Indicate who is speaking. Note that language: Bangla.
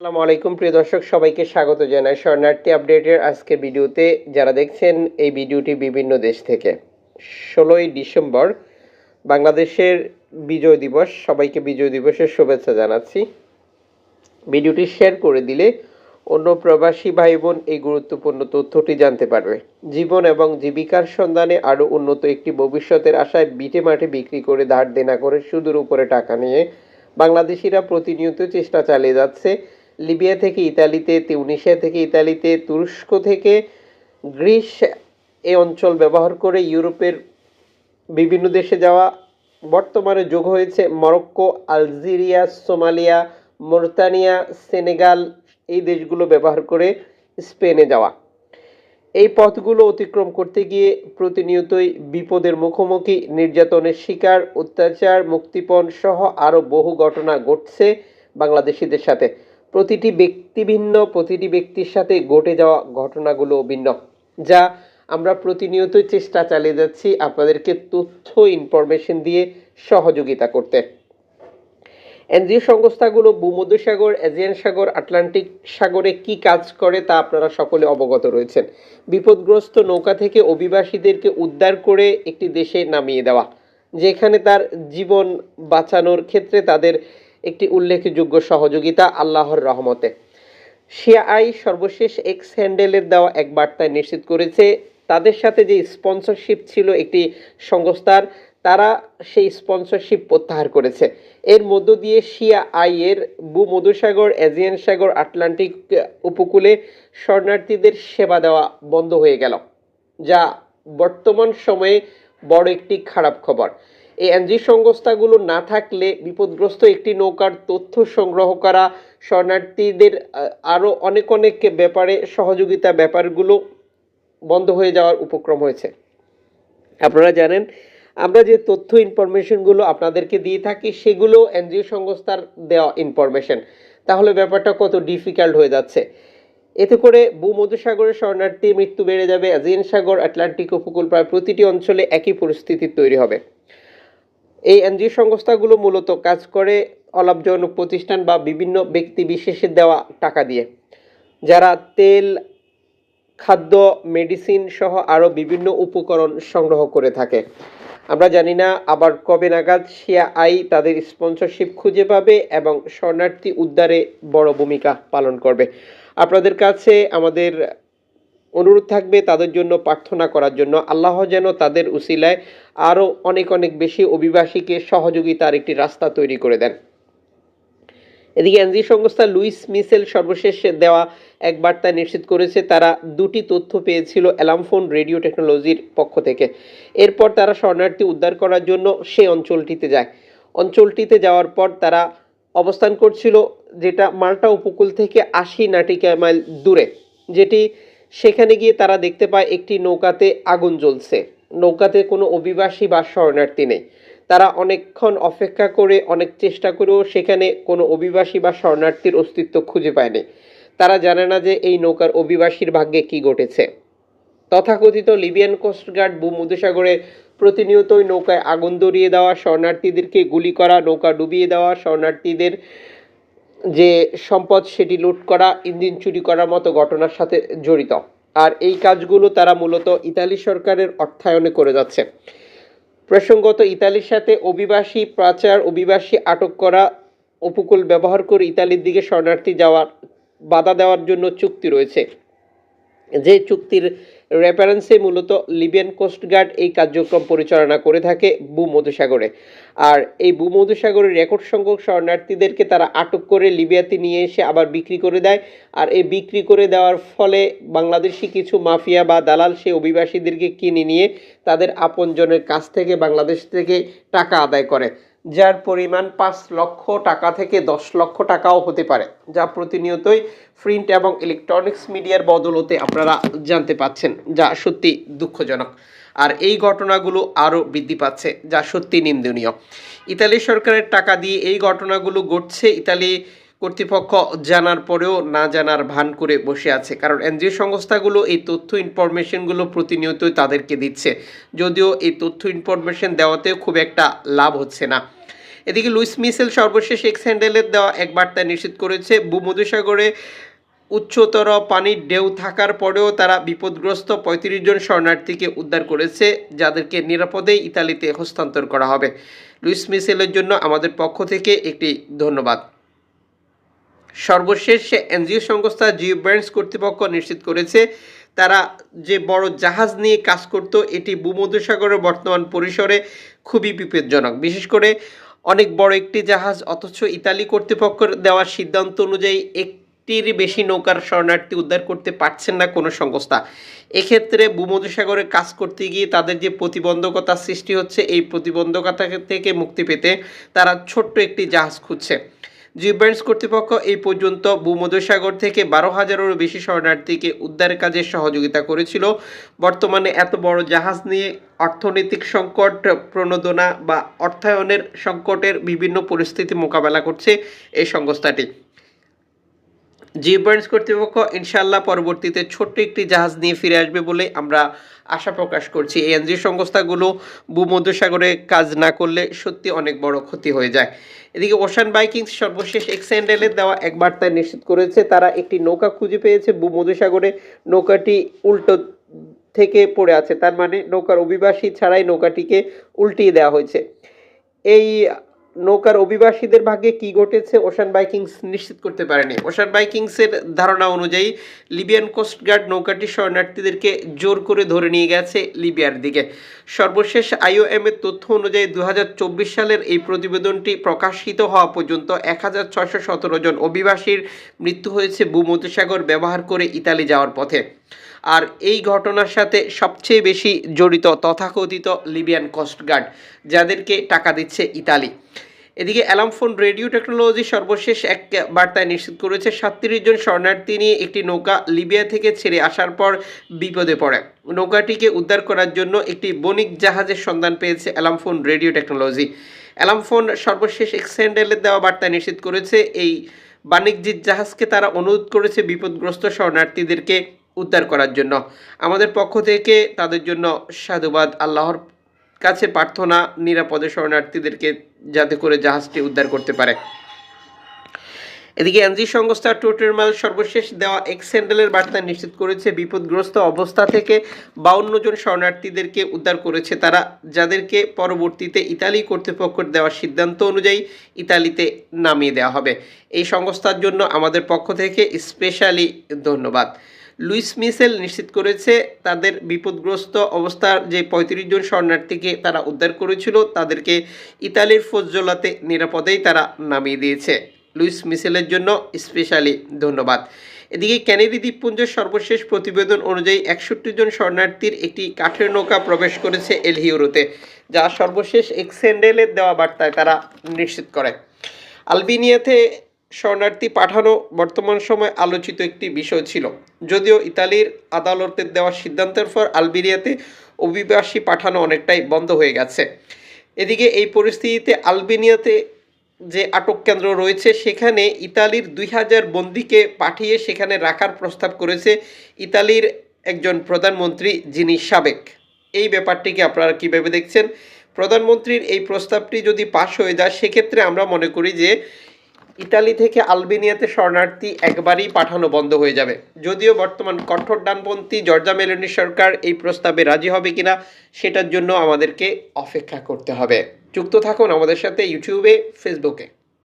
Speaker 1: আসসালামু আলাইকুম, প্রিয় দর্শক, সবাইকে স্বাগত জানাই শরণার্থী আপডেটের আজকে ভিডিওতে। যারা দেখছেন এই ভিডিওটি বিভিন্ন দেশ থেকে। ষোলোই ডিসেম্বর, বাংলাদেশের বিজয় দিবস, সবাইকে বিজয় দিবসের শুভেচ্ছা জানাচ্ছি। ভিডিওটি শেয়ার করে দিলে অন্য প্রবাসী ভাই বোন এই গুরুত্বপূর্ণ তথ্যটি জানতে পারবে। জীবন এবং জীবিকার সন্ধানে আরও উন্নত একটি ভবিষ্যতের আশায় বিটে মাঠে বিক্রি করে ধার দেনা করে সুদূর উপরে টাকা নিয়ে বাংলাদেশিরা প্রতিনিয়ত চেষ্টা চালিয়ে যাচ্ছে। লিবিয়া থেকে ইতালিতে তিউনিশিয়া থেকে ইতালিতে, তুরস্ক থেকে গ্রিস এই অঞ্চল ব্যবহার করে ইউরোপের বিভিন্ন দেশে যাওয়া বর্তমানে যোগ হয়েছে। Morocco, Algeria, Somalia, Mauritania, Senegal এই দেশগুলো ব্যবহার করে স্পেনে যাওয়া। এই পথগুলো অতিক্রম করতে গিয়ে প্রতিনিয়তই বিপদের মুখোমুখি, নির্যাতনের শিকার, অত্যাচার, মুক্তিপণ সহ আরও বহু ঘটনা ঘটছে বাংলাদেশিদের সাথে। প্রতিটি ব্যক্তি ভিন্ন, প্রতিটি ব্যক্তির সাথে ঘটে যাওয়া ঘটনাগুলো ভিন্ন, যা আমরা প্রতিনিয়তই চেষ্টা চালিয়ে যাচ্ছি আপনাদেরকে তথ্য ইনফরমেশন দিয়ে সহযোগিতা করতে। এনজিও সংস্থাগুলো ভূমধ্যসাগর এজিয়ান সাগর, আটলান্টিক সাগরে কি কাজ করে তা আপনারা সকলে অবগত রয়েছেন। বিপদগ্রস্ত নৌকা থেকে অভিবাসীদেরকে উদ্ধার করে একটি দেশে নামিয়ে দেওয়া, যেখানে তার জীবন বাঁচানোর ক্ষেত্রে তাদের একটি উল্লেখযোগ্য সহযোগিতা আল্লাহর রহমতে। সিআই সর্বশেষ এক্স হ্যান্ডেলের দেওয়া এক বার্তায় নিশ্চিত করেছে, তাদের সাথে যে স্পন্সরশিপ ছিল একটি সংস্থার, তারা সেই স্পন্সরশিপ প্রত্যাহার করেছে। এর মধ্য দিয়ে শিয়া আই এর ভূমধুসাগর, এজিয়ান সাগর, আটলান্টিক উপকূলে শরণার্থীদের সেবা দেওয়া বন্ধ হয়ে গেল, যা বর্তমান সময়ে বড় একটি খারাপ খবর। এই এনজি সংস্থাগুলো না থাকলে বিপদগ্রস্ত একটি নৌকার তথ্য সংগ্রহ করা, শরণার্থীদের আরও অনেক অনেক ব্যাপারে সহযোগিতা ব্যাপারগুলো বন্ধ হয়ে যাওয়ার উপক্রম হয়েছে। আপনারা জানেন, আমরা যে তথ্য ইনফরমেশনগুলো আপনাদেরকে দিয়ে থাকি, সেগুলো এনজিও সংস্থার দেওয়া ইনফরমেশন। তাহলে ব্যাপারটা কত ডিফিকাল্ট হয়ে যাচ্ছে। এতে করে ভূমধ্যসাগরের শরণার্থী মৃত্যু বেড়ে যাবে, এজিয়ান সাগর, আটলান্টিক উপকূল, প্রায় প্রতিটি অঞ্চলে একই পরিস্থিতি তৈরি হবে। এই এনজিও সংস্থাগুলো মূলত কাজ করে অলাভজনক প্রতিষ্ঠান বা বিভিন্ন ব্যক্তি বিশেষের দেওয়া টাকা দিয়ে। যারা তেল, খাদ্য, মেডিসিন সহ আরও বিভিন্ন উপকরণ সংগ্রহ করে থাকে। আমরা জানি না আবার কবে নাগাদ শিয়া আই তাদের স্পন্সরশিপ খুঁজে পাবে এবং শরণার্থী উদ্ধারে বড় ভূমিকা পালন করবে। আপনাদের কাছে আমাদের অনুরোধ থাকবে তাদের জন্য প্রার্থনা করার জন্য। আল্লাহ যেন তাদের উসিলায় আরও অনেক অনেক বেশি অভিবাসীকে সহযোগিতার একটি রাস্তা তৈরি করে দেন। এদিকে এনজি সংস্থা লুইস মিসেল সর্বশেষ দেওয়া এক বার্তায় নিশ্চিত করেছে, তারা দুটি তথ্য পেয়েছিল অ্যালামফোন রেডিও টেকনোলজির পক্ষ থেকে। এরপর তারা শরণার্থী উদ্ধার করার জন্য সে অঞ্চলটিতে যায়। অঞ্চলটিতে যাওয়ার পর তারা অবস্থান করছিল যেটা মাল্টা উপকূল থেকে আশি নাটিকা মাইল দূরে, যেটি সেখানে গিয়ে তারা দেখতে পায় একটি নৌকাতে আগুন জ্বলছে। নৌকাতে কোনো অভিবাসী বা শরণার্থী নেই। তারা অনেকক্ষণ অপেক্ষা করে, অনেক চেষ্টা করেও সেখানে কোনো অভিবাসী বা শরণার্থীর অস্তিত্ব খুঁজে পায়নি। তারা জানে না যে এই নৌকার অভিবাসীর ভাগ্যে কি ঘটেছে। তথাকথিত লিবিয়ান কোস্টগার্ড ভূমধ্যসাগরে প্রতিনিয়তই নৌকায় আগুন ধরিয়ে দেওয়া, শরণার্থীদেরকে গুলি করা, নৌকা ডুবিয়ে দেওয়া, শরণার্থীদের যে সম্পদ সেটি লুট করা, ইঞ্জিন চুরি করার মতো ঘটনার সাথে জড়িত। আর এই কাজগুলো তারা মূলত ইতালি সরকারের অর্থায়নে করে যাচ্ছে। প্রসঙ্গত, ইতালির সাথে অভিবাসী প্রাচার অভিবাসী আটক করা, উপকূল ব্যবহার করে ইতালির দিকে শরণার্থী যাওয়ার বাধা দেওয়ার জন্য চুক্তি রয়েছে। যে চুক্তির রেফারেন্সে মূলত লিবিয়ান কোস্টগার্ড এই কার্যক্রম পরিচালনা করে থাকে ভূমধ্যসাগরে। আর এই ভূমধ্যসাগরের রেকর্ড সংখ্যক শরণার্থীদেরকে তারা আটক করে লিবিয়াতে নিয়ে এসে আবার বিক্রি করে দেয়। আর এই বিক্রি করে দেওয়ার ফলে বাংলাদেশি কিছু মাফিয়া বা দালাল সেই অভিবাসীদেরকে কিনে নিয়ে তাদের আপনজনের কাছ থেকে বাংলাদেশ থেকে টাকা আদায় করে। যার পরিমাণ পাঁচ লক্ষ টাকা থেকে দশ লক্ষ টাকাও হতে পারে, যা প্রতিনিয়তই প্রিন্ট এবং ইলেকট্রনিক্স মিডিয়ার বদলতে আপনারা জানতে পাচ্ছেন, যা সত্যি দুঃখজনক। আর এই ঘটনাগুলো আরও বৃদ্ধি পাচ্ছে, যা সত্যি নিন্দনীয়। ইতালি সরকারের টাকা দিয়ে এই ঘটনাগুলো ঘটছে। ইতালি কর্তৃপক্ষ জানার পরেও না জানার ভান করে বসে আছে, কারণ এনজিও সংস্থাগুলো এই তথ্য ইনফরমেশনগুলো প্রতিনিয়তই তাদেরকে দিচ্ছে। যদিও এই তথ্য ইনফরমেশন দেওয়াতেও খুব একটা লাভ হচ্ছে না। এদিকে লুইস মিসেল সর্বশেষ এক্স হ্যান্ডেলের দেওয়া এক বার্তা নিশ্চিত করেছে, ভূমধ্যসাগরে উচ্চতর পানির ঢেউ থাকার পরেও তারা বিপদগ্রস্ত পঁয়ত্রিশ জন শরণার্থীকে উদ্ধার করেছে, যাদেরকে নিরাপদে ইতালিতে হস্তান্তর করা হবে। লুইস মিসেলের জন্য আমাদের পক্ষ থেকে একটি ধন্যবাদ। সর্বশেষ এনজিও সংস্থা জিও ব্র্যান্ডস কর্তৃপক্ষ নিশ্চিত করেছে, তারা যে বড় জাহাজ নিয়ে কাজ করত, এটি ভূমধ্যসাগরের বর্তমান পরিসরে খুবই বিপজ্জনক। বিশেষ করে অনেক বড় একটি জাহাজ, অথচ ইতালি কর্তৃপক্ষের দেওয়ার সিদ্ধান্ত অনুযায়ী একটির বেশি নৌকার শরণার্থী উদ্ধার করতে পারছেন না কোনো সংস্থা। এক্ষেত্রে ভূমধ্যসাগরে কাজ করতে গিয়ে তাদের যে প্রতিবন্ধকতা সৃষ্টি হচ্ছে, এই প্রতিবন্ধকতা থেকে মুক্তি পেতে তারা ছোট্ট একটি জাহাজ খুঁজছে। জিব্যান্ডস কর্তৃপক্ষ এই পর্যন্ত ভূমধ্যসাগর থেকে বারো হাজারেরও বেশি শরণার্থীকে উদ্ধার কাজে সহযোগিতা করেছিল। বর্তমানে এত বড় জাহাজ নিয়ে অর্থনৈতিক সংকট, প্রণোদনা বা অর্থায়নের সংকটের বিভিন্ন পরিস্থিতি মোকাবেলা করছে এই সংস্থাটি। জিব্যান্ডস কর্তৃপক্ষ ইনশাল্লাহ পরবর্তীতে ছোট্ট একটি জাহাজ নিয়ে ফিরে আসবে বলে আমরা আশা প্রকাশ করছি। এই এনজিও সংস্থাগুলো ভূমধ্যসাগরে কাজ না করলে সত্যি অনেক বড় ক্ষতি হয়ে যায়। এদিকে ওশান বাইকিংস সর্বশেষ এক্সেন্ডেলের দেওয়া এক বার্তায় নিশ্চিত করেছে, তারা একটি নৌকা খুঁজে পেয়েছে, ভূমধ্যসাগরে নৌকাটি উল্টো থেকে পড়ে আছে। তার মানে নৌকার অভিবাসী ছাড়াই নৌকাটিকে উল্টিয়ে দেওয়া হয়েছে। এই নৌকার অভিবাসীদের ভাগ্যে কি ঘটেছে ওশান বাইকিংস নিশ্চিত করতে পারেনি। ওশান বাইকিংসের ধারণা অনুযায়ী লিবিয়ান কোস্টগার্ড নৌকাটি শরণার্থীদেরকে জোর করে ধরে নিয়ে গেছে লিবিয়ার দিকে। সর্বশেষ আইওএম এর তথ্য অনুযায়ী দু হাজার চব্বিশ সালের এই প্রতিবেদনটি প্রকাশিত হওয়া পর্যন্ত এক হাজার ছয়শো সতেরো জন অভিবাসীর মৃত্যু হয়েছে ভূমধ্যসাগর ব্যবহার করে ইতালি যাওয়ার পথে। আর এই ঘটনার সাথে সবচেয়ে বেশি জড়িত তথাকথিত লিবিয়ান কোস্টগার্ড যাদেরকে টাকা দিচ্ছে ইতালি। এদিকে অ্যালামফোন রেডিও টেকনোলজি সর্বশেষ এক বার্তায় নিশ্চিত করেছে, সাতত্রিশ জন শরণার্থী নিয়ে একটি নৌকা লিবিয়া থেকে ছেড়ে আসার পর বিপদে পড়ে। নৌকাটিকে উদ্ধার করার জন্য একটি বণিক জাহাজের সন্ধান পেয়েছে অ্যালামফোন রেডিও টেকনোলজি। অ্যালামফোন সর্বশেষ এক্সেন্ডেলের দেওয়া বার্তায় নিশ্চিত করেছে, এই বাণিজ্যিক জাহাজকে তারা অনুরোধ করেছে বিপদগ্রস্ত শরণার্থীদেরকে উদ্ধার করার জন্য। আমাদের পক্ষ থেকে তাদের জন্য সাধুবাদ, আল্লাহর কাছে প্রার্থনা নিরাপদে শরণার্থীদেরকে যাতে করে জাহাজটি উদ্ধার করতে পারে। এদিকে এনজি সংস্থা টোটেরমাল সর্বশেষ দেওয়া এক্স হ্যান্ডেলের বার্তা নিশ্চিত করেছে, বিপদগ্রস্ত অবস্থা থেকে বাউন্ন জন শরণার্থীদেরকে উদ্ধার করেছে তারা, যাদেরকে পরবর্তীতে ইতালি কর্তৃপক্ষের দেওয়ার সিদ্ধান্ত অনুযায়ী ইতালিতে নামিয়ে দেওয়া হবে। এই সংস্থার জন্য আমাদের পক্ষ থেকে স্পেশালি ধন্যবাদ। লুইস মিসেল নিশ্চিত করেছে, তাদের বিপদগ্রস্ত অবস্থার যে পঁয়ত্রিশ জন শরণার্থীকে তারা উদ্ধার করেছিল, তাদেরকে ইতালির ফজলাতে নিরাপদেই তারা নামিয়ে দিয়েছে। লুইস মিসেলের জন্য স্পেশালি ধন্যবাদ। এদিকে ক্যানেডি দ্বীপপুঞ্জের সর্বশেষ প্রতিবেদন অনুযায়ী একষট্টি জন শরণার্থীর একটি কাঠের নৌকা প্রবেশ করেছে এলহিওরোতে যা সর্বশেষ এক্সেন্ডেলের দেওয়া বার্তায় তারা নিশ্চিত করে। আলবেনিয়াতে শরণার্থী পাঠানো বর্তমান সময় আলোচিত একটি বিষয় ছিল। যদিও ইতালির আদালতের দেওয়া সিদ্ধান্তের পর আলবেরিয়াতে অভিবাসী পাঠানো অনেকটাই বন্ধ হয়ে গেছে। এদিকে এই পরিস্থিতিতে আলবেনিয়াতে যে আটক কেন্দ্র রয়েছে, সেখানে ইতালির দুই হাজার বন্দিকে পাঠিয়ে সেখানে রাখার প্রস্তাব করেছে ইতালির একজন প্রধানমন্ত্রী যিনি সাবেক। এই ব্যাপারটিকে আপনারা কীভাবে দেখছেন? প্রধানমন্ত্রীর এই প্রস্তাবটি যদি পাশ হয়ে যায়, সেক্ষেত্রে আমরা মনে করি যে ইতালি থেকে আলবেনিয়াতে শরণার্থী একবারই পাঠানো বন্ধ হয়ে যাবে। যদিও বর্তমান কঠোর ডানপন্থী জর্জা মেলেনি সরকার এই প্রস্তাবে রাজি হবে কিনা সেটার জন্য আমাদেরকে অপেক্ষা করতে হবে। যুক্ত থাকুন আমাদের সাথে ইউটিউবে, ফেসবুকে।